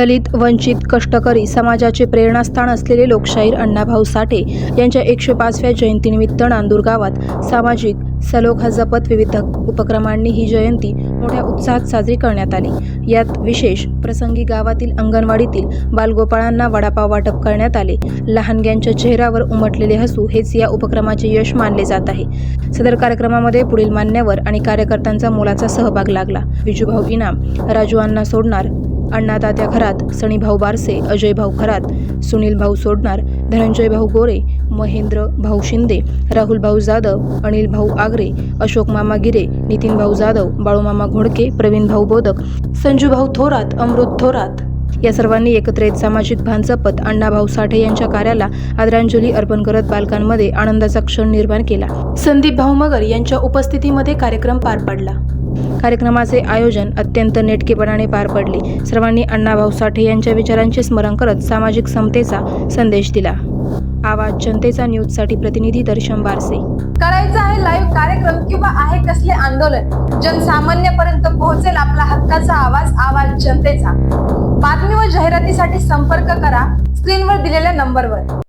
दलित वंचित कष्टकरी समाजाचे प्रेरणास्थान असलेले लोकशाहीर अण्णाभाऊ साठे यांच्या एकशे पाचव्या जयंतीनिमित्त नांदूर गावात सामाजिक सलोखा जपत विविध उपक्रमांनी ही जयंती मोठ्या उत्साहात साजरी करण्यात आली. यात विशेष प्रसंगी गावातील अंगणवाडीतील बालगोपाळांना वडापाव वाटप करण्यात आले. लहानग्यांच्या चेहऱ्यावर उमटलेले हसू हेच या उपक्रमाचे यश मानले जात आहे. सदर कार्यक्रमामध्ये पुढील मान्यवर आणि कार्यकर्त्यांचा मोलाचा सहभाग लागला. विजूभाऊ इनाम राजू अण्णा सोडणार अण्णा तात्या खरात सणीभाऊ बारसे अजय भाऊ खरात सुनील भाऊ सोडणार धनंजय भाऊ गोरे महेंद्र भाऊ शिंदे राहुल भाऊ जाधव अनिल भाऊ आगरे अशोक मामा गिरे नितीन भाऊ जाधव बाळूमामा घोडके प्रवीण भाऊ बोदक संजू भाऊ थोरात अमृत थोरात. या सर्वांनी एकत्र येत सामाजिक भान जपत अण्णाभाऊ साठे यांच्या कार्याला आदरांजली अर्पण करत बालकांमध्ये आनंदाचा क्षण निर्माण केला. संदीप भाऊ मगर यांच्या उपस्थितीमध्ये कार्यक्रम पार पडला. कार्यक्रमाचे आयोजन अत्यंत नेटकेपणाने पार पडले. सर्वांनी अण्णाभाऊ साठे यांच्या विचारांचे स्मरण करत सामाजिक समतेचा संदेश दिला. आवाज जनतेचा न्यूजसाठी प्रतिनिधी दर्शन बारसे. करायचं आहे लाईव्ह कार्यक्रम किंवा आहे कसले आंदोलन? जनसामान्यपर्यंत पोहोचेल आपला हक्काचा आवाज आवाज जनतेचा. बातमी व जाहिरातीसाठी संपर्क करा स्क्रीनवर दिलेल्या नंबरवर.